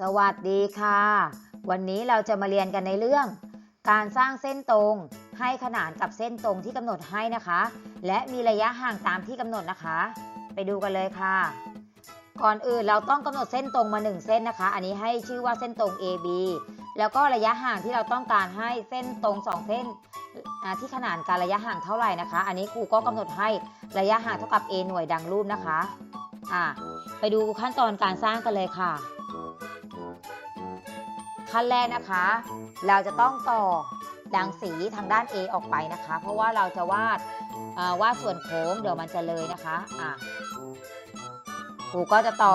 สวัสดีค่ะ วันนี้เราจะมาเรียนกันในเรื่อง การสร้างเส้นตรงให้ขนานกับเส้นตรงที่กำหนดให้นะคะ และมีระยะห่างตามที่กำหนดนะคะ ไปดูกันเลยค่ะ ก่อนอื่นเราต้องกำหนดเส้นตรงมา 1 เส้นนะคะ อันนี้ให้ชื่อว่าเส้นตรง AB แล้วก็ระยะห่างที่เราต้องการให้เส้นตรง 2 เส้นที่ขนานกันระยะห่างเท่าไหร่นะคะ อันนี้ครูก็กำหนดให้ระยะห่างเท่ากับ A หน่วยดังรูปนะคะอ่าไปดูขั้นตอนการสร้างกันเลยค่ะ ขั้นแรกนะคะ เราจะต้องต่อดังสีทางด้าน A ออกไปนะคะ เพราะว่าเราจะวาดอ่าวาดส่วนโค้งเดี๋ยวมันจะเลยนะคะอะครูก็จะต่อ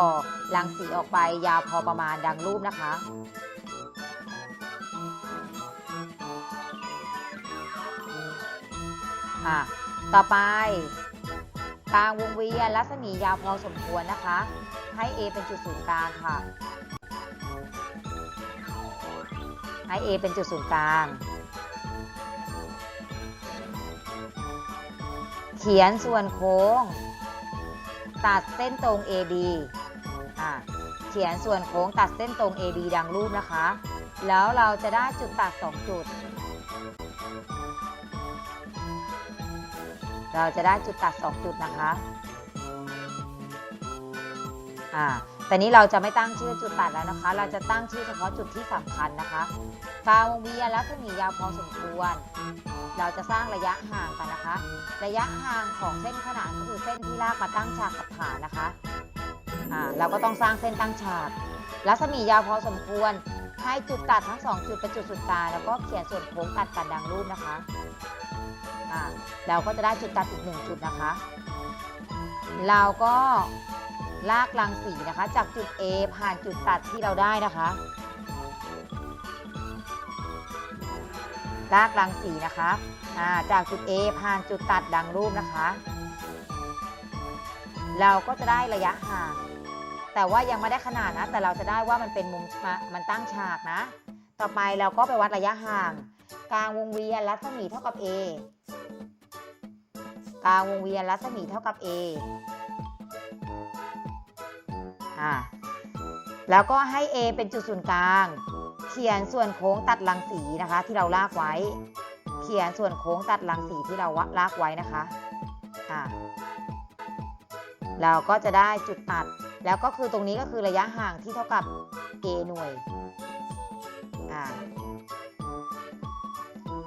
รังสีออกไปยาวพอประมาณดังรูปนะคะอะต่อไปกลางวงเวียนรัศมียาวพอสมควรนะคะ ให้ A เป็นจุดศูนย์กลางค่ะ ให้ A เป็นจุดศูนย์กลาง เขียนส่วนโค้ง ตัดเส้นตรง AB อะเขียนส่วนโค้งตัดเส้นตรง AB ดังรูปนะคะ แล้วเราจะได้จุดตัด 2 จุด เราจะได้จุดตัด 2 จุดนะคะ อ่า แต่นี้เราจะไม่ตั้งชื่อจุดตัดแล้วนะคะ เราจะตั้งชื่อเฉพาะจุดที่สำคัญนะคะกลางวงเวียนและเส้นหมี่ยาวพอสมควร เราจะสร้างระยะห่างกันนะคะ ระยะห่างของเส้นขนานก็คือเส้นที่ลากมาตั้งฉากกับฐานนะคะอ่าเราก็ต้องสร้างเส้นตั้งฉากรัศมียาวพอสมควร ให้จุดตัดทั้งสองจุดเป็นจุดสุดกลางแล้วก็เขียนส่วนโค้งตัดกันดังรูปนะคะอ่าเราก็จะได้จุดตัดอีกหนึ่งจุดนะคะ เราก็ ลากรังสีนะคะ จากจุด A ผ่านจุดตัดที่เราได้นะคะ ลากรังสีนะคะาจากจุด A ผ่านจุดตัดดังรูปนะคะ เราก็จะได้ระยะห่างแต่ว่ายังไม่ได้ขนาดนะ แต่เราจะได้ว่ามันเป็นมุมมามันตั้งฉากนะ ต่อไปเราก็ไปวัดระยะห่าง กลางวงเวียนรัศมีเท่ากับ A กลางวงเวียนรัศมีเท่ากับ A อ่าแล้วก็ให้ A เป็นจุดศูนย์กลาง เขียนส่วนโค้งตัดรังสีนะคะ ที่เราลากไว้ เขียนส่วนโค้งตัดรังสีที่เราลากไว้นะคะอ่าเราก็จะได้จุดตัด แล้วก็คือตรงนี้ก็คือระยะห่างที่เท่ากับ A หน่วยอ่า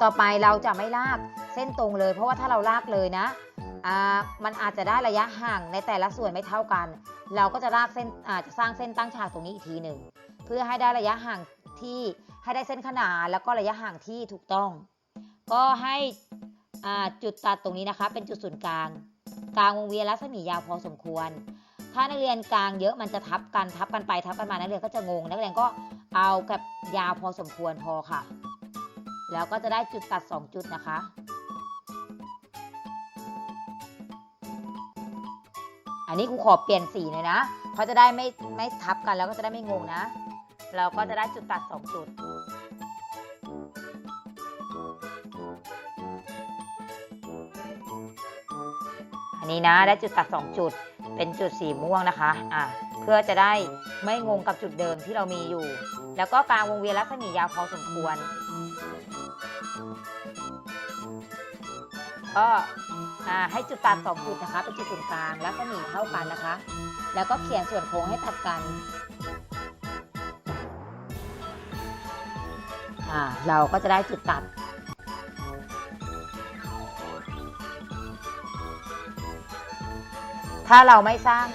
ต่อไปเราจะไม่ลากเส้นตรงเลย เพราะว่าถ้าเราลากเลยนะอ่ามันอาจจะได้ระยะห่างในแต่ละส่วนไม่เท่ากัน เราก็จะลากเส้นอาจจะสร้างเส้นตั้งฉากตรงนี้อีกทีหนึ่งเพื่อให้ได้ระยะห่างที่ให้ได้เส้นขนานแล้วก็ระยะห่างที่ถูกต้อง ก็ให้จุดตัดตรงนี้นะคะ เป็นจุดศูนย์กลาง กลางวงเวียนรัศมียาวพอสมควร ถ้านักเรียนกลางเยอะมันจะทับกันทับกันไปทับกันมานักเรียนก็จะงง นักเรียนก็เอากับยาวพอสมควรพอค่ะ แล้วก็จะได้จุดตัด 2 จุดนะคะ อันนี้ครูขอเปลี่ยนสีเลยนะเพราะจะได้ไม่ไม่ทับกันแล้วก็จะได้ไม่งงนะ เราก็จะได้จุดตัด2จุด อันนี้นะได้จุดตัด2จุด เป็นจุดสีม่วงนะคะอะเพื่อจะได้ไม่งงกับจุดเดิมที่เรามีอยู่ แล้วก็กลางวงเวียนรัศมียาวพอสมควรก็ อ่าให้จุดตัดสองจุดนะคะ เป็นจุดศูนย์กลางแล้วก็หมีเท่ากันนะคะ แล้วก็เขียนส่วนโค้งให้ตัดกันอ่าเราก็จะได้จุดตัดถ้าเราไม่สร้าง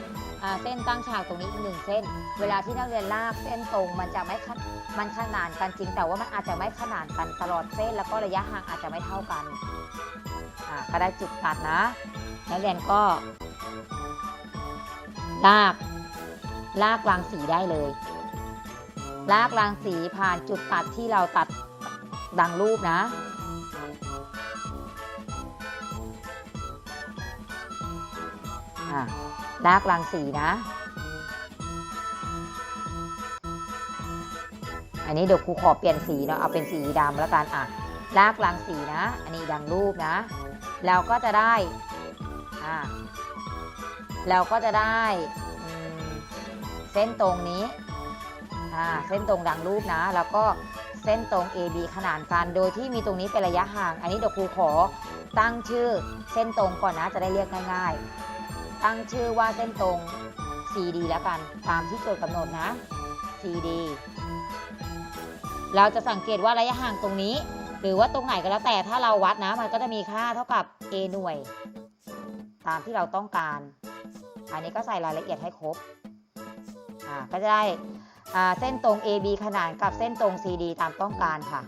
อ่าเส้นตั้งฉากตรงนี้อีกหนึ่งเส้น เวลาที่นักเรียนลากเส้นตรงมันจะไม่ขนมันขนานกันจริง แต่ว่ามันอาจจะไม่ขนานกันตลอดเส้น แล้วก็ระยะห่างอาจจะไม่เท่ากันอ่าก็ได้จุดตัดนะนักเรียนก็ลากลากรางสีได้เลย ลากรางสีผ่านจุดตัดที่เราตัดดังรูปนะอะ ลากรางสีนะ อันนี้เดี๋ยวครูขอเปลี่ยนสีเนาะเอาเป็นสีดำแล้วกันอะลากรางสีนะ อันนี้ดังรูปนะ เราก็จะได้อ่าเราก็จะได้เส้นตรงนี้อ่าอ่าเส้นตรงดังรูปนะ แล้วก็เส้นตรง AB ขนานกันโดยที่มีตรงนี้เป็นระยะห่าง อันนี้เดี๋ยวครูขอตั้งชื่อเส้นตรงก่อนนะจะได้เรียกง่ายๆ ตั้งชื่อว่าเส้นตรง CD แล้วกัน ตามที่โจทย์กำหนดนะ CD เราจะสังเกตว่าระยะห่างตรงนี้ หรือว่าตรงไหนก็แล้วแต่ถ้าเราวัดนะ มันก็จะมีค่าเท่ากับ A หน่วย ตามที่เราต้องการ อันนี้ก็ใส่รายละเอียดให้ครบก็จะได้เส้นตรง AB ขนานกับเส้นตรง CD ตามต้องการค่ะ